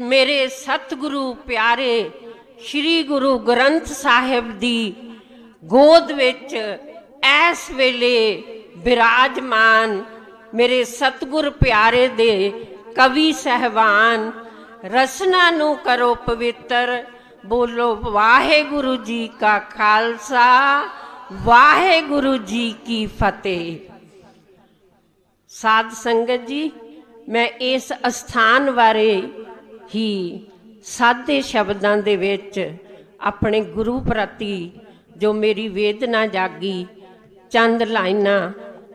ਮੇਰੇ ਸਤਿਗੁਰੂ ਪਿਆਰੇ ਸ੍ਰੀ ਗੁਰੂ ਗ੍ਰੰਥ ਸਾਹਿਬ ਦੀ ਗੋਦ ਵਿੱਚ ਇਸ ਵੇਲੇ ਬਿਰਾਜਮਾਨ ਮੇਰੇ ਸਤਿਗੁਰ ਪਿਆਰੇ ਦੇ ਕਵੀ ਸਹਿਬਾਨ, ਰਸਨਾ ਨੂੰ ਕਰੋ ਪਵਿੱਤਰ, ਬੋਲੋ ਵਾਹਿਗੁਰੂ ਜੀ ਕਾ ਖਾਲਸਾ, ਵਾਹਿਗੁਰੂ ਜੀ ਕੀ ਫਤਿਹ। ਸਾਧ ਸੰਗਤ ਜੀ, ਮੈਂ ਇਸ ਅਸਥਾਨ ਬਾਰੇ ਹੀ ਸਾਦੇ ਸ਼ਬਦਾਂ ਦੇ ਵਿੱਚ ਆਪਣੇ ਗੁਰੂ ਪ੍ਰਤੀ ਜੋ ਮੇਰੀ ਵੇਦਨਾ ਜਾਗੀ, ਚੰਦ ਲਾਈਨਾਂ,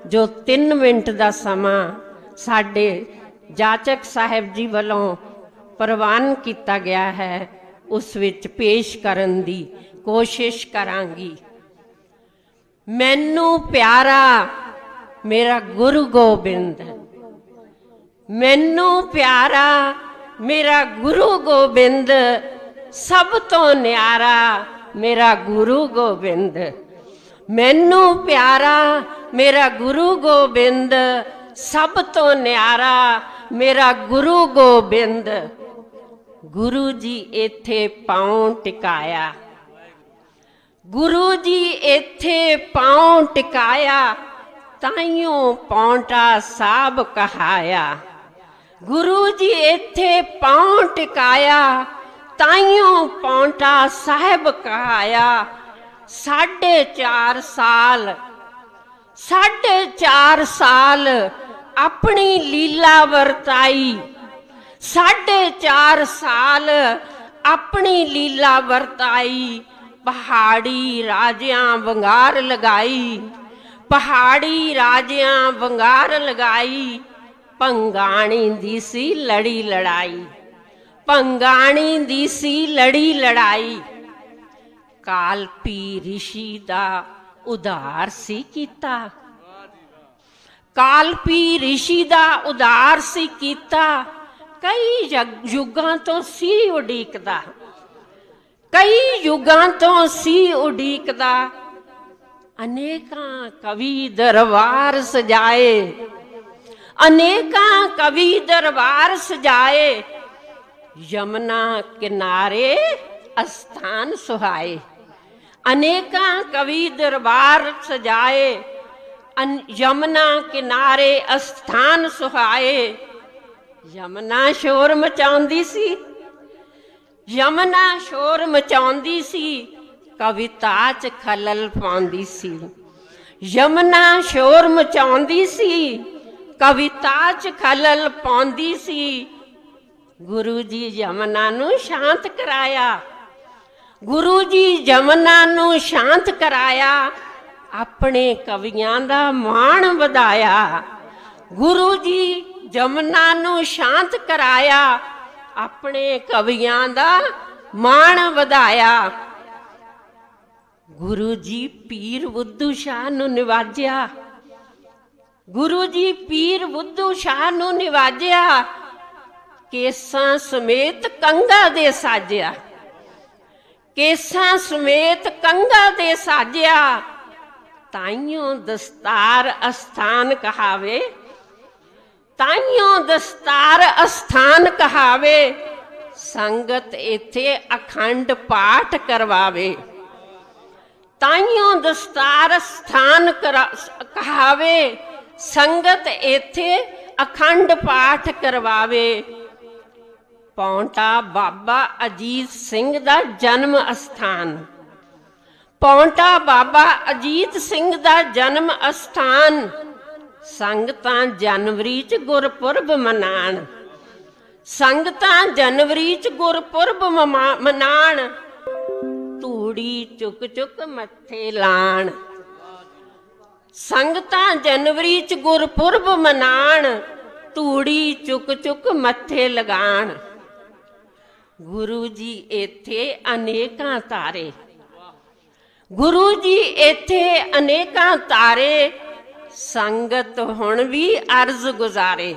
ਜੋ 3 ਮਿੰਟ ਦਾ ਸਮਾਂ ਸਾਡੇ ਜਾਚਕ ਸਾਹਿਬ ਜੀ ਵੱਲੋਂ ਪ੍ਰਵਾਨ ਕੀਤਾ ਗਿਆ ਹੈ, ਉਸ ਵਿੱਚ ਪੇਸ਼ ਕਰਨ ਦੀ ਕੋਸ਼ਿਸ਼ ਕਰਾਂਗੀ। ਮੈਨੂੰ ਪਿਆਰਾ ਮੇਰਾ ਗੁਰੂ ਗੋਬਿੰਦ, ਮੈਨੂੰ ਪਿਆਰਾ ਮੇਰਾ ਗੁਰੂ ਗੋਬਿੰਦ ਸਭ ਤੋਂ ਨਿਆਰਾ ਮੇਰਾ ਗੁਰੂ ਗੋਬਿੰਦ। ਮੈਨੂੰ ਪਿਆਰਾ ਮੇਰਾ ਗੁਰੂ ਗੋਬਿੰਦ ਸਭ ਤੋਂ ਨਿਆਰਾ ਮੇਰਾ ਗੁਰੂ ਗੋਬਿੰਦ। ਗੁਰੂ ਜੀ ਇੱਥੇ ਪਾਉ ਟਿਕਾਇਆ। ਗੁਰੂ ਜੀ ਇੱਥੇ ਪਾਉ ਟਿਕਾਇਆ, ਤਾਈਓ ਪੌਂਟਾ ਸਾਬ ਕਹਾਇਆ। ਗੁਰੂ ਜੀ ਇੱਥੇ ਪਾਉ ਟਿਕਾਇਆ ਤਾਈਓ ਪੌਂਟਾ ਸਾਹਿਬ ਕਹਾਇਆ। ਸਾਢੇ 4 ਸਾਲ, ਸਾਢੇ 4 ਸਾਲ ਆਪਣੀ ਲੀਲਾ ਵਰਤਾਈ। ਸਾਢੇ 4 ਸਾਲ ਆਪਣੀ ਲੀਲਾ ਵਰਤਾਈ। ਪਹਾੜੀ ਰਾਜਿਆਂ ਵੰਗਾਰ ਲਗਾਈ, ਪਹਾੜੀ ਰਾਜਿਆਂ ਵੰਗਾਰ ਲਗਾਈ। ਪੰਗਾਣੀ ਦੀ ਸੀ ਲੜੀ ਲੜਾਈ, ਪੰਗਾਣੀ ਦੀ ਸੀ ਲੜੀ ਲੜਾਈ। ਕਾਲਪੀ ਰਿਸ਼ੀ ਦਾ ਉਧਾਰ ਸੀ ਕੀਤਾ। ਕਾਲਪੀ ਰਿਸ਼ੀ ਦਾ ਉਧਾਰ ਸੀ ਕੀਤਾ। ਕਈ ਯੁਗਾਂ ਤੋਂ ਸੀ ਉਡੀਕਦਾ। ਕਈ ਯੁਗਾਂ ਤੋਂ ਸੀ ਉਡੀਕਦਾ। ਅਨੇਕਾਂ ਕਵੀ ਦਰਬਾਰ ਸਜਾਏ। ਅਨੇਕਾਂ ਕਵੀ ਦਰਬਾਰ ਸਜਾਏ, ਯਮਨਾ ਕਿਨਾਰੇ ਅਸਥਾਨ ਸੁਹਾਏ। ਅਨੇਕਾਂ ਕਵੀ ਦਰਬਾਰ ਸਜਾਏ, ਅਨ- ਯਮਨਾ ਕਿਨਾਰੇ ਅਸਥਾਨ ਸੁਹਾਏ। ਯਮਨਾ ਸ਼ੋਰ ਮਚਾਉਂਦੀ ਸੀ, ਯਮਨਾ ਸ਼ੋਰ ਮਚਾਉਂਦੀ ਸੀ, ਕਵਿਤਾ ਚ ਖਲਲ ਪਾਉਂਦੀ ਸੀ। ਯਮਨਾ ਸ਼ੋਰ ਮਚਾਉਂਦੀ ਸੀ ਕਵਿਤਾ ਚ ਖਲਲ ਪਾਉਂਦੀ ਸੀ। ਗੁਰੂ ਜੀ ਯਮਨਾ ਨੂੰ ਸ਼ਾਂਤ ਕਰਾਇਆ। ਗੁਰੂ ਜੀ ਯਮਨਾ ਨੂੰ ਸ਼ਾਂਤ ਕਰਾਇਆ। ਆਪਣੇ ਕਵੀਆਂ ਦਾ ਮਾਣ ਵਧਾਇਆ। ਗੁਰੂ ਜੀ ਜਮਨਾ ਨੂੰ ਸ਼ਾਂਤ ਕਰਾਇਆ। ਆਪਣੇ ਕਵੀਆਂ ਦਾ ਮਾਣ ਵਧਾਇਆ। ਗੁਰੂ ਜੀ ਪੀਰ ਬੁੱਧੂ ਸ਼ਾਹ ਨੂੰ ਨਿਵਾਜਿਆ। ਗੁਰੂ ਜੀ ਪੀਰ ਬੁੱਧੂ ਸ਼ਾਹ ਨੂੰ ਨਿਵਾਜਿਆ, ਕੇਸਾਂ ਸਮੇਤ ਕੰਗਾ ਦੇ ਸਾਜਿਆ। ਕੇਸਾਂ ਸਮੇਤ ਕੰਗਾ ਦੇ ਸਾਜਿਆ, ਤਾਈਓ ਦਸਤਾਰ ਅਸਥਾਨ ਕਹਾਵੇ। ਤਾਈਓ ਦਸਤਾਰ ਅਸਥਾਨ ਕਹਾਵੇ, ਸੰਗਤ ਇੱਥੇ ਅਖੰਡ ਪਾਠ ਕਰਵਾਵੇ। ਤਾਈਓ ਦਸਤਾਰ ਸਥਾਨ ਕਰਾ- ਕਹਾਵੇ ਸੰਗਤ ਇੱਥੇ ਅਖੰਡ ਪਾਠ ਕਰਵਾਵੇ। ਪੌਂਟਾ ਬਾਬਾ ਅਜੀਤ ਸਿੰਘ ਦਾ ਜਨਮ ਅਸਥਾਨ। ਪੌਂਟਾ ਬਾਬਾ ਅਜੀਤ ਸਿੰਘ ਦਾ ਜਨਮ ਅਸਥਾਨ। ਸੰਗਤਾਂ ਜਨਵਰੀ ਚ ਗੁਰਪੁਰਬ ਮਨਾਣ। ਸੰਗਤਾਂ ਜਨਵਰੀ ਚ ਗੁਰਪੁਰਬ ਮਮਾ- ਮਨਾਣ। ਧੂੜੀ ਚੁੱਕ ਚੁੱਕ ਮੱਥੇ ਲਾਣ। ਸੰਗਤਾਂ ਜਨਵਰੀ ਚ ਗੁਰਪੁਰਬ ਮਨਾਣ ਧੂੜੀ ਚੁੱਕ ਚੁੱਕ ਮੱਥੇ ਲਗਾਣ। ਗੁਰੂ ਜੀ ਇੱਥੇ ਅਨੇਕਾਂ ਤਾਰੇ। ਗੁਰੂ ਜੀ ਇੱਥੇ ਅਨੇਕਾਂ ਤਾਰੇ, ਸੰਗਤ ਹੁਣ ਵੀ ਅਰਜ਼ ਗੁਜ਼ਾਰੇ।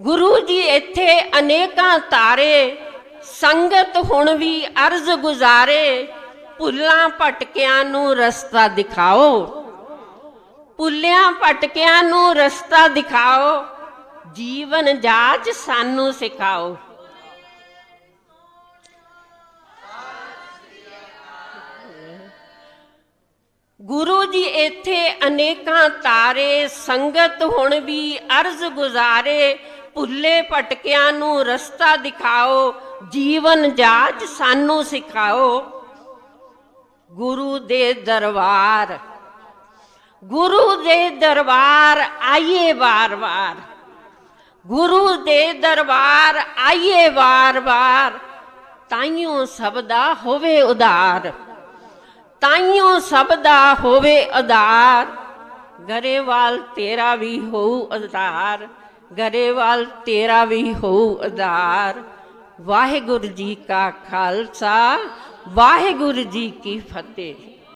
ਗੁਰੂ ਜੀ ਇੱਥੇ ਅਨੇਕਾਂ ਤਾਰੇ, ਸੰਗਤ ਹੁਣ ਵੀ ਅਰਜ਼ ਗੁਜ਼ਾਰੇ। ਭੁੱਲਾਂ ਭਟਕਿਆਂ ਨੂੰ ਰਸਤਾ ਦਿਖਾਓ। ਪੁੱਲਿਆਂ ਪਟਕਿਆਂ ਨੂੰ ਰਸਤਾ ਦਿਖਾਓ, ਜੀਵਨ ਜਾਚ ਸਾਨੂੰ ਸਿਖਾਓ। ਗੁਰੂ ਜੀ ਇੱਥੇ ਅਨੇਕਾਂ ਤਾਰੇ, ਸੰਗਤ ਹੁਣ ਵੀ ਅਰਜ਼ ਗੁਜ਼ਾਰੇ ਭੁੱਲੇ ਪਟਕਿਆਂ ਨੂੰ ਰਸਤਾ ਦਿਖਾਓ, ਜੀਵਨ ਜਾਚ ਸਾਨੂੰ ਸਿਖਾਓ। ਗੁਰੂ ਦੇ ਦਰਬਾਰ ਗੁਰੂ ਦੇ ਦਰਬਾਰ ਆਈਏ ਵਾਰ-ਵਾਰ ਗੁਰੂ ਦੇ ਦਰਬਾਰ ਆਈਏ ਵਾਰ-ਵਾਰ ਤਾਈਓ ਸਭ ਦਾ ਹੋਵੇ ਉਦਾਰ। ਤਾਈਓ ਸਭ ਦਾ ਹੋਵੇ ਉਦਾਰ ਗਰੇਵਾਲ ਤੇਰਾ ਵੀ ਹੋਊ ਉਦਾਰ ਗਰੇਵਾਲ ਤੇਰਾ ਵੀ ਹੋਊ ਉਦਾਰ ਵਾਹਿਗੁਰੂ ਜੀ ਕਾ ਖਾਲਸਾ, ਵਾਹਿਗੁਰੂ ਜੀ ਕੀ ਫਤਿਹ।